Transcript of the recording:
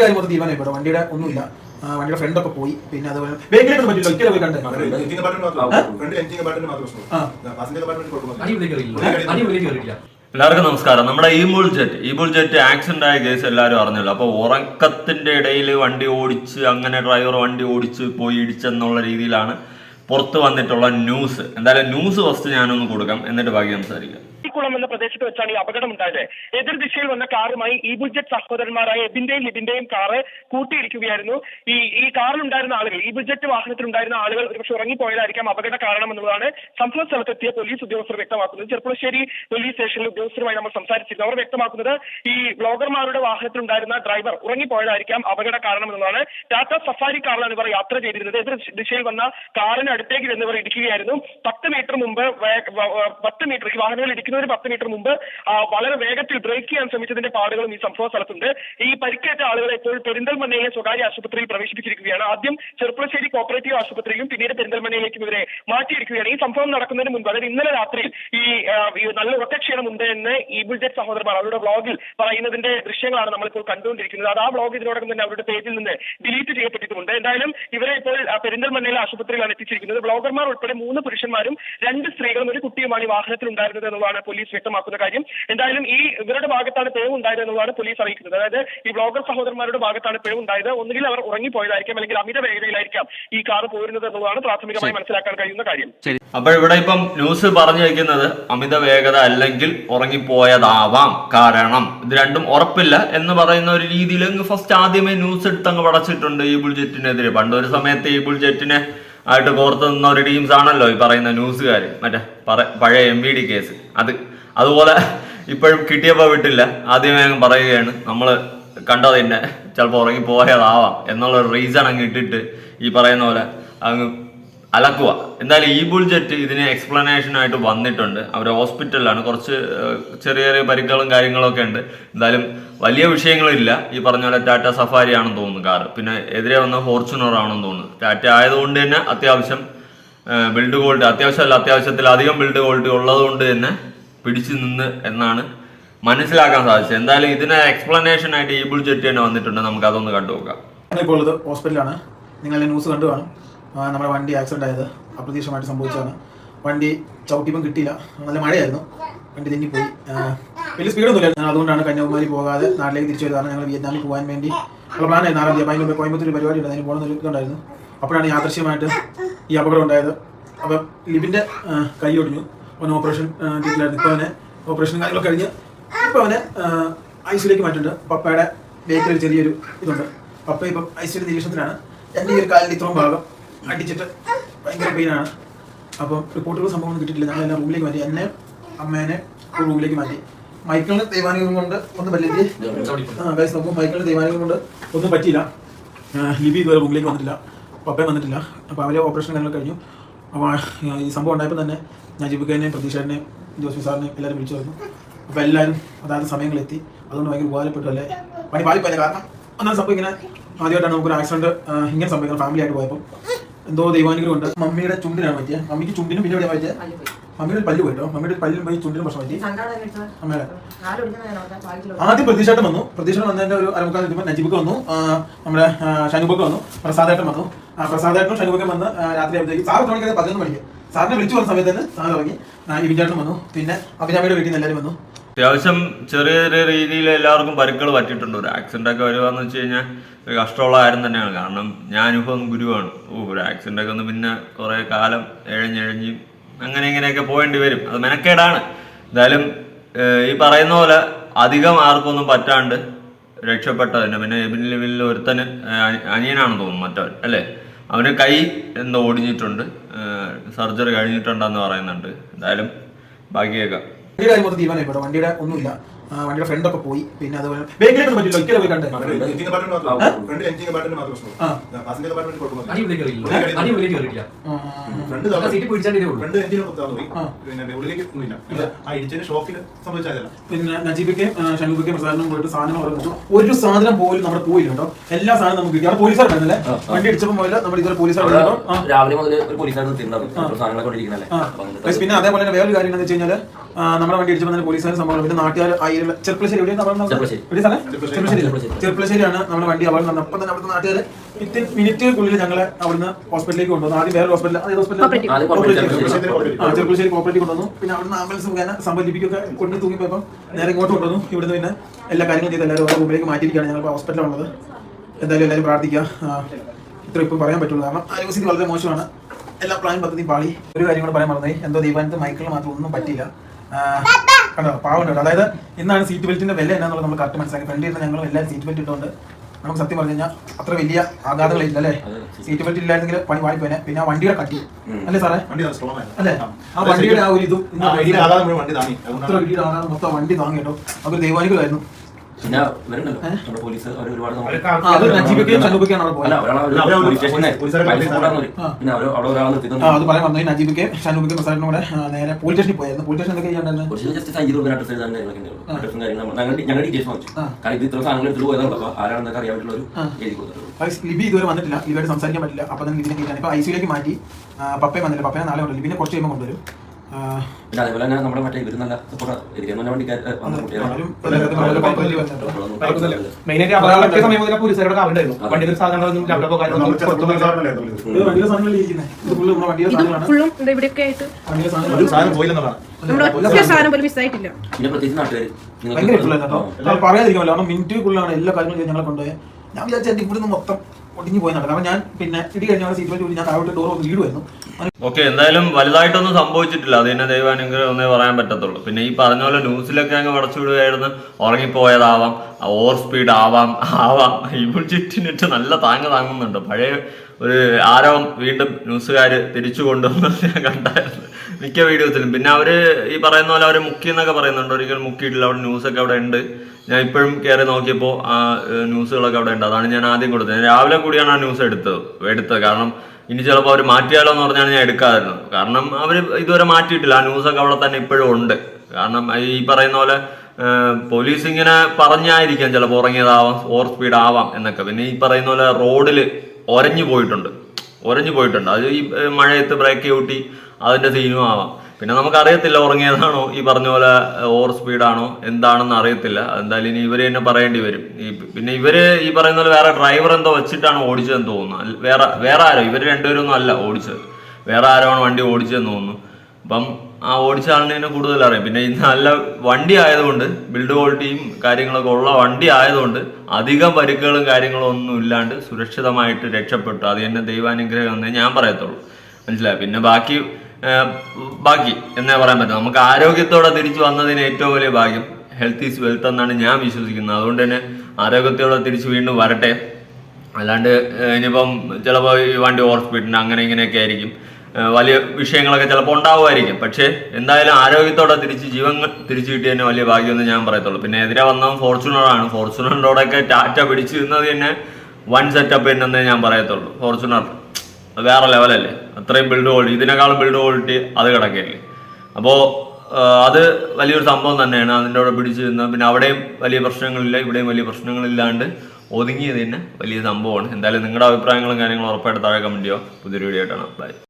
വണ്ടിയുടെ കാര്യം മൊത്തം തീരുമാനം ഇപ്പോൾ വണ്ടിയുടെ ഒന്നുമില്ല. വണ്ടിയുടെ ഫ്രണ്ട് ഒക്കെ പോയി. പിന്നെ അതുപോലെ വേഗം പറ്റില്ല. ഒരിക്കലും പോയി കണ്ടത് എല്ലാവർക്കും നമസ്കാരം. നമ്മുടെ ഈ ബുൾജെറ്റ് ഈ ബുൾജെറ്റ് ആക്സിഡന്റ് ആയ കേസ് എല്ലാവരും അറിഞ്ഞല്ലോ. അപ്പോൾ ഉറക്കത്തിന്റെ ഇടയിൽ വണ്ടി ഓടിച്ച് അങ്ങനെ ഡ്രൈവർ വണ്ടി ഓടിച്ച് പോയി ഇടിച്ചെന്നുള്ള രീതിയിലാണ് പുറത്ത് വന്നിട്ടുള്ള ന്യൂസ് എന്തായാലും ന്യൂസ് ഫസ്റ്റ് ഞാനൊന്ന് കൊടുക്കാം. എന്നിട്ട് ബാക്കി സംസാരിക്കാം. കുളം എന്ന പ്രദേശത്ത് വെച്ചാണ് ഈ അപകടം ഉണ്ടായത് എതിർ ദിശയിൽ വന്ന കാറുമായി ഈ ബുജറ്റ് സഹോദരന്മാരായ എബിന്റെയും ലിബിന്റെയും കാറ് കൂട്ടിയിരിക്കുകയായിരുന്നു ഈ ഈ കാറിലുണ്ടായിരുന്ന ആളുകൾ ഈ വാഹനത്തിൽ വാഹനത്തിലുണ്ടായിരുന്ന ആളുകൾ ഒരുപക്ഷെ ഉറങ്ങിപ്പോയതായിരിക്കാം അപകട കാരണം എന്നുള്ളതാണ് സംഭവ സ്ഥലത്തെത്തിയ പോലീസ് ഉദ്യോഗസ്ഥർ വ്യക്തമാക്കുന്നത്. ചെറുപ്പുളശ്ശേരി പോലീസ് സ്റ്റേഷനിലെ ഉദ്യോഗസ്ഥരുമായി നമ്മൾ സംസാരിച്ചിരുന്നു. അവർ വ്യക്തമാക്കുന്നത് ഈ ബ്ലോഗർമാരുടെ വാഹനത്തിലുണ്ടായിരുന്ന ഡ്രൈവർ ഉറങ്ങിപ്പോയതായിരിക്കാം അപകട കാരണം എന്നുള്ളതാണ് ടാറ്റ സഫാരി കാറിലാണ് ഇവർ യാത്ര ചെയ്തിരുന്നത്. എതിർ ദിശയിൽ വന്ന കാറിന് അടുത്തേക്ക് ഇവർ ഇടിക്കുകയായിരുന്നു. പത്ത് മീറ്റർ മുമ്പ് പത്ത് മീറ്റർ ഈ വാഹനങ്ങൾ ഇടിക്കുന്നതിന് പത്ത് മീറ്റർ മുമ്പ് വളരെ വേഗത്തിൽ ബ്രേക്ക് ചെയ്യാൻ ശ്രമിച്ചതിന്റെ പാടുകളും ഈ സംഭവ സ്ഥലത്തുണ്ട്. ഈ പരിക്കേറ്റ ആളുകളെ ഇപ്പോൾ പെരിന്തൽമണ്ണയിലെ സ്വകാര്യ ആശുപത്രിയിൽ പ്രവേശിപ്പിച്ചിരിക്കുകയാണ്. ആദ്യം ചെറുപ്പശ്ശേരി കോപ്പറേറ്റീവ് ആശുപത്രിയിലും പിന്നീട് പെരിന്തൽമണ്ണയിലേക്കും ഇവരെ മാറ്റിയിരിക്കുകയാണ്. ഈ സംഭവം നടക്കുന്നതിന് മുൻപ് അതായത് ഇന്നലെ രാത്രി ഈ നല്ല ഉറക്കക്ഷീണം ഉണ്ട് എന്ന് ഈ ബുൾജറ്റ് സഹോദരൻ അവരുടെ ബ്ലോഗിൽ പറയുന്നതിന്റെ ദൃശ്യങ്ങളാണ് നമ്മളിപ്പോൾ കണ്ടുകൊണ്ടിരിക്കുന്നത്. അത് ആ ബ്ലോഗ് ഇതിനോടകം തന്നെ അവരുടെ പേജിൽ നിന്ന് ഡിലീറ്റ് ചെയ്യപ്പെട്ടിട്ടുണ്ട്. എന്തായാലും ഇവരെ ഇപ്പോൾ പെരിന്തൽമണ്ണയിലെ ആശുപത്രിയിലാണ് എത്തിച്ചിരിക്കുന്നത്. ബ്ലോഗർമാർ ഉൾപ്പെടെ മൂന്ന് പുരുഷന്മാരും രണ്ട് സ്ത്രീകളും ഒരു കുട്ടിയുമാണ് ഈ വാഹനത്തിൽ ഉണ്ടായിരുന്നത് എന്നുള്ളതാണ് പോലീസ് വ്യക്തമാക്കുന്ന കാര്യം. എന്തായാലും ഈ ഇവരുടെ ഭാഗത്താണ് പിഴവ് ഉണ്ടായത് എന്നുള്ളതാണ് പോലീസ് അറിയിക്കുന്നത്. അതായത് ഈ ബ്ലോഗർ സഹോദരന്മാരുടെ ഭാഗത്താണ് പിഴവ് ഉണ്ടായത് ഒന്നുകിൽ അവർ ഉറങ്ങിപ്പോയതായിരിക്കാം അല്ലെങ്കിൽ അമിത വേഗതയിലായിരിക്കാം ഈ കാർ പോരുന്നത് എന്നുള്ളതാണ് പ്രാഥമികമായി മനസ്സിലാക്കാൻ കഴിയുന്ന കാര്യം. അപ്പോൾ ഇവിടെ ഇപ്പം ന്യൂസ് പറഞ്ഞു വെക്കുന്നത് അമിത വേഗത അല്ലെങ്കിൽ ഉറങ്ങിപ്പോയതാവാം കാരണം. ഇത് രണ്ടും ഉറപ്പില്ല എന്ന് പറയുന്ന ഒരു രീതിയിൽ ഫസ്റ്റ് ആദ്യമേ ന്യൂസ് എടുത്ത് അങ്ങ് പടച്ചിട്ടുണ്ട് ഈ ബുൾജെറ്റിനെതിരെ. പണ്ടൊരു ഒരു സമയത്ത് ഈ ബുൾജെറ്റിനെ ആയിട്ട് കോർത്ത് നിന്ന ഒരു ടീംസ് ആണല്ലോ ഈ പറയുന്ന ന്യൂസുകാർ മറ്റേ പഴയ എം വി ഡി കേസ് അത് അതുപോലെ ഇപ്പോഴും കിട്ടിയപ്പോൾ വിട്ടില്ല. ആദ്യമേ പറയുകയാണ് നമ്മൾ കണ്ടത് തന്നെ ചിലപ്പോൾ ഉറങ്ങി പോയതാവാം എന്നുള്ള റീസൺ അങ്ങ് ഇട്ടിട്ട് ഈ പറയുന്ന പോലെ അങ്ങ് അലക്കുക. എന്തായാലും ഈ ബുൾജെറ്റ് ഇതിന് എക്സ്പ്ലനേഷൻ ആയിട്ട് വന്നിട്ടുണ്ട്. അവർ ഹോസ്പിറ്റലിലാണ് കുറച്ച് ചെറിയ ചെറിയ പരിക്കുകളും കാര്യങ്ങളൊക്കെ ഉണ്ട്. എന്തായാലും വലിയ വിഷയങ്ങളില്ല. ഈ പറഞ്ഞ പോലെ ടാറ്റ സഫാരി ആണെന്ന് തോന്നുന്നു കാർ പിന്നെ എതിരെ വന്ന ഫോർച്യൂണർ ആണെന്ന് തോന്നുന്നു. ടാറ്റ ആയതുകൊണ്ട് തന്നെ അത്യാവശ്യം ബിൽഡ് ക്വാളിറ്റി അത്യാവശ്യമല്ല അത്യാവശ്യത്തിൽ അധികം ബിൽഡ് ക്വാളിറ്റി ഉള്ളതുകൊണ്ട് തന്നെ പിടിച്ചു നിന്ന് എന്നാണ് മനസ്സിലാക്കാൻ സാധിച്ചത്. എന്തായാലും ഇതിന് എക്സ്പ്ലനേഷൻ ആയിട്ട് ഈ ബുൾജെറ്റ് തന്നെ വന്നിട്ടുണ്ട്. നമുക്ക് അതൊന്ന് കണ്ടുനോക്കാം. ഇപ്പോൾ ഉള്ളത് ഹോസ്പിറ്റലാണ് നിങ്ങൾ ന്യൂസ് കണ്ടു കാണും. നമ്മുടെ വണ്ടി ആക്സിഡന്റ് ആയത്. അപ്രതീക്ഷിതമായിട്ട് സംഭവിച്ചതാണ്. വണ്ടി ചവിട്ടിപ്പം കിട്ടിയില്ല. നല്ല മഴയായിരുന്നു. വണ്ടി തെന്നിപ്പോയി. വലിയ സ്പീഡൊന്നുമില്ല ഞാൻ അതുകൊണ്ടാണ് കന്യാകുമാരി പോകാതെ നാട്ടിലേക്ക് തിരിച്ചു വരുന്നത്. ഞങ്ങൾ വിയറ്റ്നാമിൽ പോകാൻ വേണ്ടി ഉള്ള പ്ലാനായിരുന്നു ആറാം തീയതി അപ്പോൾ കോയമ്പത്തൂർ പരിപാടി ഉണ്ട് അതിന് പോകണമെന്ന് ഇതുണ്ടായിരുന്നു. അപ്പോഴാണ് യാദൃശ്യമായിട്ട് ഈ അപകടം ഉണ്ടായത്. അപ്പം ലിബിന്റെ കൈ ഒടിഞ്ഞു. അവന് ഓപ്പറേഷൻ ചെയ്തില്ലായിരുന്നു. ഇപ്പോൾ അവനെ ഓപ്പറേഷൻ കാര്യങ്ങളൊക്കെ കഴിഞ്ഞ് ഇപ്പോൾ അവനെ ഐ സിയിലേക്ക് മാറ്റുന്നുണ്ട് പപ്പയുടെ ബേക്കിൽ ചെറിയൊരു ഇതുണ്ട്. പപ്പ ഇപ്പം ഐ സിയുടെ നിരീക്ഷണത്തിലാണ്. എന്റെ ഈ ഒരു കാലിന്റെ ഇത്രയും ഭാഗം അടിച്ചിട്ട് ഭയങ്കര പെയിനാണ് അപ്പം റിപ്പോർട്ടുകൾ സംഭവം കിട്ടിയിട്ടില്ല. ഞങ്ങൾ എല്ലാം റൂമിലേക്ക് മാറ്റി. എന്നെ അമ്മേനെ റൂമിലേക്ക് മാറ്റി. മൈക്കിളിന് ദൈവാനുഗ്രഹം കൊണ്ട് ഒന്നും പറ്റില്ല ഗൈസ് നോക്കും മൈക്കിളിന് ദൈവാനുഗ്രഹം കൊണ്ട് ഒന്നും പറ്റിയില്ല. ലിബി ഇതുവരെ റൂമിലേക്ക് വന്നിട്ടില്ല. പപ്പയും വന്നിട്ടില്ല. അപ്പോൾ അവരെ ഓപ്പറേഷൻ കാര്യങ്ങൾ കഴിഞ്ഞു. അപ്പോൾ ഈ സംഭവം ഉണ്ടായപ്പോൾ തന്നെ ഞാൻ ജിബുക്കേനെയും പ്രതീക്ഷേനെയും ജോസഫ് സാറിനെയും എല്ലാവരും വിളിച്ചു പറഞ്ഞു. അപ്പോൾ എല്ലാവരും അതായത് സമയങ്ങളെത്തി അതുകൊണ്ട് ഭയങ്കര ഉപകാരപ്പെട്ടു അല്ലേ? പണി പാലിപ്പല്ലേ കാരണം? ഒന്നാം സംഭവം ഇങ്ങനെ ആദ്യമായിട്ടാണ് നമുക്കൊരു ആക്സിഡന്റ് ഇങ്ങനെ സംഭവിക്കുന്നത്. ഫാമിലി ആയിട്ട് പോയപ്പോൾ എന്തോ ദൈവാനുഗ്രഹം ഉണ്ട്. മമ്മിയുടെ ചുണ്ടിനാണ് പറ്റിയത് മമ്മിക്ക് ചുണ്ടിനും പിന്നെ എവിടെയാണ് പറ്റിയത് മമ്മിയുടെ പല്ല് പോയിട്ടോ? മമ്മിയുടെ പല്ലും പോയി ചുണ്ടിനും പ്രശ്നം പറ്റി. അമ്മയുടെ ആദ്യം പ്രതീക്ഷയായിട്ട് വന്നു. പ്രതീക്ഷ വന്നതിന്റെ ഒരു അരമുക്കാൽ എത്തുമ്പോൾ നജീബൊക്കെ വന്നു. നമ്മുടെ ഷനുബൊക്കെ വന്നു. പ്രസാദേട്ടൻ വന്നു. പ്രസാദേട്ടനും ഷനുബൊക്കെ വന്ന് രാത്രി ആകുമ്പോഴത്തേക്ക് സാറ് തുടങ്ങിയത് പതിനൊന്ന് മണിക്ക്. സാറിനെ വിളിച്ചു പോകുന്ന സമയത്ത് തന്നെ സാർ ഇറങ്ങി ഇവിചാട്ടൻ വന്നു. പിന്നെ അഭിരാമിയുടെ വീട്ടിൽ നിന്ന് എല്ലാവരും വന്നു. അത്യാവശ്യം ചെറിയ ചെറിയ രീതിയിൽ എല്ലാവർക്കും പരിക്കുകൾ പറ്റിയിട്ടുണ്ട്. ഒരു ആക്സിഡന്റ് ഒക്കെ വരുവാന്ന് വെച്ച് കഴിഞ്ഞാൽ ഒരു കഷ്ടമുള്ള കാര്യം തന്നെയാണ്. കാരണം ഞാൻ അനുഭവം ഗുരുവാണ്. ഓ ഒരു ആക്സിഡന്റ് ഒക്കെ ഒന്ന് പിന്നെ കുറെ കാലം എഴഞ്ഞെഴഞ്ഞ് അങ്ങനെ ഇങ്ങനെയൊക്കെ പോകേണ്ടി വരും. അത് മെനക്കേടാണ്. എന്തായാലും ഈ പറയുന്ന പോലെ അധികം ആർക്കൊന്നും പറ്റാണ്ട് രക്ഷപ്പെട്ടതിന് പിന്നെ എബിൻ ലെവലിൽ ഒരുത്തന് അനിയനാണ് അനിയനാണെന്ന് തോന്നുന്നു മറ്റവൻ അല്ലേ? അവന് കൈ എന്തോ ഓടിഞ്ഞിട്ടുണ്ട് സർജറി കഴിഞ്ഞിട്ടുണ്ടെന്ന് പറയുന്നുണ്ട്. എന്തായാലും ബാക്കി കേൾക്കാം വണ്ടിയുടെ കാര്യം മൊത്തം തീരുമാനം കേട്ടോ വണ്ടിയുടെ ഒന്നുമില്ല. ആ, വണ്ടിയുടെ ഫ്രണ്ട് ഒക്കെ പോയി. പിന്നെ അതുപോലെ ബേക്കിലെ പറ്റില്ല ഒരിക്കലും പോയി കണ്ടേ. ആ. അടിപൊളി കയറിയില്ല അടിപൊളി കയറിയില്ല സീറ്റ് ഉള്ളൂ. പിന്നെ നജീബിക്ക് ഷനൂബിക്കും പ്രസാദനും പോയിട്ട് സാധനം പറഞ്ഞു ഒരു സാധനം പോലും നമ്മുടെ പോയില്ല കേട്ടോ. എല്ലാ സാധനം നമുക്ക് കിട്ടി. അവിടെ പോലീസുകാർ വണ്ടി ഇടിച്ചപ്പോൾ പോയില്ല നമ്മൾ ഇതുവരെ പോലീസുകാർ അവിടെ ആ. രാവിലെ മുതൽ ഒരു പോലീസുകാർ നിർത്തിയിട്ടുണ്ടാവും. സാധനങ്ങളൊക്കെ കൊണ്ടിരിക്കുന്നല്ലേ ആ. അപ്പൊ അങ്ങനത്തെ ഗൈസ്, പിന്നെ അതേപോലെ തന്നെ വേറൊരു കാര്യം എന്താണെന്ന് വെച്ച് കഴിഞ്ഞാൽ നമ്മുടെ വണ്ടി അടിച്ചു വന്നാൽ പോലീസുകാർ സംഭവം പിന്നെ നാട്ടുകാർ ആയിരം ചെറുപ്പശ്ശേരി? ചെർപ്പളശ്ശേരി ചെർപ്പളശ്ശേരി. നമ്മുടെ വണ്ടി അപകടം നടന്നത് അപ്പം തന്നെ അവിടുത്തെ നാട്ടുകാർ വിത്തിൻ മിനിറ്റുകൾക്കുള്ളിൽ ഞങ്ങളെ അവിടുന്ന് ഹോസ്പിറ്റലിലേക്ക് കൊണ്ടുവന്നു. ആദ്യം വേറെ ഹോസ്പിറ്റൽ അതേ ഹോസ്പിറ്റലിൽ ചെറുപ്പശ്ശേരി കോപ്പറേറ്റീവ് കൊണ്ടുവന്നു. പിന്നെ അവിടുന്ന് ആംബുലൻസ് മുഖേന സംഭവിപ്പിക്കൊക്കെ കൊണ്ട് തൂങ്ങിപ്പോയപ്പോൾ നേരെ ഇങ്ങോട്ട് കൊണ്ടുവന്നു. ഇവിടുന്ന് പിന്നെ എല്ലാ കാര്യങ്ങളും ചെയ്ത് എല്ലാവരും ഓരോ റൂമിലേക്ക് മാറ്റിയിരിക്കുകയാണ് ഞങ്ങൾ ഹോസ്പിറ്റലുള്ളത് എന്തായാലും എല്ലാവരും പ്രാർത്ഥിക്കുക. ഇത്ര ഇപ്പം പറയാൻ പറ്റുള്ളൂ. കാരണം ആരോഗ്യസ്ഥിതി വളരെ മോശമാണ്. എല്ലാ പ്ലാൻ പദ്ധതി പാളി. ഒരു കാര്യം കൂടെ പറയാൻ മറന്നേ എന്തോ ദീപാനത്ത് മൈക്കിൾ മാത്രം ഒന്നും പറ്റില്ല കണ്ടോ? പാവം കേട്ടോ അതായത് ഇന്നാണ് സീറ്റ് ബെൽറ്റിന്റെ വില എന്നാന്നുള്ളത് നമ്മൾ കറക്റ്റ് മനസ്സിലാക്കി. ഫ്രണ്ട് ഇരുന്ന ഞങ്ങൾ എല്ലാവരും സീറ്റ് ബെൽറ്റ് ഇട്ടുകൊണ്ട് നമുക്ക് സത്യം പറഞ്ഞു കഴിഞ്ഞാൽ അത്ര വലിയ ആഘാതങ്ങളില്ല അല്ലേ? സീറ്റ് ബെൽറ്റ് ഇല്ലായിരുന്നെങ്കിൽ പണി വാങ്ങിപ്പോനെ പിന്നെ ആ വണ്ടിയുടെ കട്ടി അല്ലേ സാറേ? വണ്ടി അല്ലേ? ആ വണ്ടിയുടെ ആ ഒരു ഇതും വണ്ടി താങ്ങി. മൊത്തം വണ്ടി താങ്ങി കേട്ടോ. അവർ ദൈവാനികളായിരുന്നു പിന്നെ വരുന്നുണ്ടല്ലോ നമ്മുടെ പോലീസ് അവർ ഒരുപാട്. പിന്നെ അവിടെ അത് പറയാൻ വന്നു നജീബിക്കയും ഷനൂബിക്കയും മസാലിനും കൂടെ നേരെ പോലീസ് സ്റ്റേഷനിൽ പോയായിരുന്നു പോലീസ് സ്റ്റേഷൻ എന്തൊക്കെ ചെയ്യണ്ടായിരുന്നു ജസ്റ്റ് സൈൻ ചെയ്ത് കൊടുക്കാൻ അഡ്രസ് എഴുതാൻ കാര്യങ്ങളൊക്കെ ഉണ്ടാവും. അഡ്രസ്സും കാര്യങ്ങളും ഞങ്ങൾ ഞങ്ങൾ ഡീറ്റെയിൽസ് വാങ്ങിച്ചു. കാരണം ഇത് ഇത്ര സാധനങ്ങൾ എടുത്തിട്ട് പോയതാണ്. അപ്പൊ ആരാണെന്നൊക്കെ അറിയാൻ പറ്റുള്ള ഒരു. എഴുതി ലിബി ഇതുവരെ വന്നിട്ടില്ല. ലിബിയായിട്ട് സംസാരിക്കാൻ പറ്റില്ല. അപ്പൊ തന്നെ ഇപ്പൊ ഐ സിയിലേക്ക് മാറ്റി പപ്പയെ വന്നിട്ടില്ല വന്നില്ല. പപ്പയെ നാളെ ഉണ്ട് ലിബിനെ കുറച്ച് കഴിയുമ്പോൾ കൊണ്ടുവരും. പിന്നെ അതേപോലെ തന്നെ നമ്മുടെ മറ്റേ ഇവർ നല്ല സപ്പോർട്ട് ഇരിക്കുന്ന? പിന്നെ പ്രത്യേകിച്ച് നാട്ടുകാർ പറയാതിരിക്കുമല്ലോ കാരണം മിനിറ്റുകൾക്കുള്ളിലാണ് എല്ലാ കാര്യങ്ങളും ഞങ്ങളെ കൊണ്ടുപോയത് ഞാൻ വിചാരിച്ചു ഇവിടുന്ന് മൊത്തം ഒടിഞ്ഞു പോയി നടക്കാം. ഞാൻ പിന്നെ ഇടി കഴിഞ്ഞ സീറ്റ് വെച്ച് ഞാൻ താഴോട്ട് ഡോർ ഒന്ന് വീടുമായിരുന്നു ഓക്കെ എന്തായാലും വലുതായിട്ടൊന്നും സംഭവിച്ചിട്ടില്ല. അത് തന്നെ ദൈവാനുഗ്രഹം ഒന്നേ പറയാൻ പറ്റത്തുള്ളൂ. പിന്നെ ഈ പറഞ്ഞ പോലെ ന്യൂസിലൊക്കെ അങ്ങ് വടച്ചു വിടുകയായിരുന്നു. ഉറങ്ങിപ്പോയതാവാം ഓവർ സ്പീഡ് ആവാം ആവാം. ഈ ചുറ്റിനിട്ട് നല്ല താങ്ങ് താങ്ങുന്നുണ്ട്. പഴയ ഒരു ആരവം വീണ്ടും ന്യൂസുകാർ തിരിച്ചു കൊണ്ടുവന്ന് ഞാൻ കണ്ടായിരുന്നു. മിക്ക വീഡിയോസിലും പിന്നെ അവർ ഈ പറയുന്ന പോലെ അവർ മുക്കി എന്നൊക്കെ പറയുന്നുണ്ട്. ഒരിക്കലും മുക്കിയിട്ടില്ല. അവിടെ ന്യൂസ് ഒക്കെ അവിടെ ഉണ്ട്. ഞാൻ ഇപ്പോഴും കയറി നോക്കിയപ്പോൾ ആ ന്യൂസുകളൊക്കെ അവിടെ ഉണ്ട്. അതാണ് ഞാൻ ആദ്യം കൊടുത്തത്. ഞാൻ രാവിലെ കൂടിയാണ് ആ ന്യൂസ് എടുത്തത് എടുത്തത്. കാരണം ഇനി ചിലപ്പോൾ അവർ മാറ്റിയാലോ എന്ന് പറഞ്ഞാണ് ഞാൻ എടുക്കാതിരുന്നത്. കാരണം അവർ ഇതുവരെ മാറ്റിയിട്ടില്ല. ആ ന്യൂസൊക്കെ അവിടെ തന്നെ ഇപ്പോഴും ഉണ്ട്. കാരണം ഈ പറയുന്ന പോലെ പോലീസ് ഇങ്ങനെ പറഞ്ഞായിരിക്കാം ചിലപ്പോൾ ഉറങ്ങിയതാവാം ഓവർ സ്പീഡ് ആവാം എന്നൊക്കെ. പിന്നെ ഈ പറയുന്ന പോലെ റോഡിൽ ഒരഞ്ഞു പോയിട്ടുണ്ട്. ഒരഞ്ഞു പോയിട്ടുണ്ട്. അത് ഈ മഴയത്ത് ബ്രേക്ക് ചവിട്ടി അതിന്റെ സീനും ആവാം. പിന്നെ നമുക്കറിയത്തില്ല ഉറങ്ങിയതാണോ ഈ പറഞ്ഞ പോലെ ഓവർ സ്പീഡാണോ എന്താണെന്ന് അറിയത്തില്ല. എന്തായാലും ഇനി ഇവർ തന്നെ പറയേണ്ടി വരും. ഈ പിന്നെ ഇവർ ഈ പറയുന്ന പോലെ വേറെ ഡ്രൈവർ എന്തോ വെച്ചിട്ടാണ് ഓടിച്ചതെന്ന് തോന്നുന്നു. വേറെ വേറെ ആരോ ഇവർ രണ്ടുപേരും ഒന്നും അല്ല ഓടിച്ചത്. വേറെ ആരോ ആണ് വണ്ടി ഓടിച്ചതെന്ന് തോന്നുന്നു. അപ്പം ആ ഓടിച്ച ആളിനെ തന്നെ കൂടുതൽ അറിയാം. പിന്നെ ഇത് നല്ല വണ്ടി ആയതുകൊണ്ട് ബിൽഡ് ക്വാളിറ്റിയും കാര്യങ്ങളൊക്കെ ഉള്ള വണ്ടി ആയതുകൊണ്ട് അധികം പരിക്കുകളും കാര്യങ്ങളും ഒന്നും ഇല്ലാണ്ട് സുരക്ഷിതമായിട്ട് രക്ഷപ്പെട്ടു. അത് തന്നെ ദൈവാനുഗ്രഹം എന്നേ ഞാൻ പറയത്തുള്ളൂ. മനസ്സിലായി? പിന്നെ ബാക്കി ബാക്കി എന്നേ പറയാൻ പറ്റും? നമുക്ക് ആരോഗ്യത്തോടെ തിരിച്ചു വന്നതിന് ഏറ്റവും വലിയ ഭാഗ്യം ഹെൽത്ത് ഈസ് വെൽത്ത് എന്നാണ് ഞാൻ വിശ്വസിക്കുന്നത്. അതുകൊണ്ട് തന്നെ ആരോഗ്യത്തോടെ തിരിച്ചു വീണ്ടും വരട്ടെ. അല്ലാണ്ട് ഇനിയിപ്പം ചിലപ്പോൾ ഈ വണ്ടി ഹോസ്പിറ്റലിന് അങ്ങനെ ഇങ്ങനെയൊക്കെ ആയിരിക്കും. വലിയ വിഷയങ്ങളൊക്കെ ചിലപ്പോൾ ഉണ്ടാവുമായിരിക്കും. പക്ഷേ എന്തായാലും ആരോഗ്യത്തോടെ തിരിച്ച് ജീവൻ തിരിച്ചു കിട്ടിയതിന് വലിയ ഭാഗ്യമെന്ന് ഞാൻ പറയത്തുള്ളൂ. പിന്നെ എതിരെ വന്നവൻ ഫോർച്യൂണറാണ് ഫോർച്യൂണറിന്റെയൊക്കെ ടാറ്റ പിടിച്ചു തന്നെ വൺ സെറ്റപ്പ് തന്നെ ഞാൻ പറയത്തുള്ളൂ. ഫോർച്യൂണർ വേറെ ലെവലല്ലേ അത്രയും ബിൽഡ് ക്വാളിറ്റി ഇതിനേക്കാളും ബിൽഡ് ക്വാളിറ്റി അത് കിടക്കല്ലേ അപ്പോൾ അത് വലിയൊരു സംഭവം തന്നെയാണ്. അതിന്റെ കൂടെ പിടിച്ചു നിന്ന് പിന്നെ അവിടെയും വലിയ പ്രശ്നങ്ങളില്ല ഇവിടെയും വലിയ പ്രശ്നങ്ങളില്ലാണ്ട് ഒതുങ്ങിയത് തന്നെ വലിയ സംഭവമാണ്. എന്തായാലും നിങ്ങളുടെ അഭിപ്രായങ്ങളും കാര്യങ്ങളും ഉറപ്പായിട്ട് താഴെ കമന്റ് ചെയ്യുക പുതിയൊരു വീഡിയോ ആയിട്ടാണ് ബൈ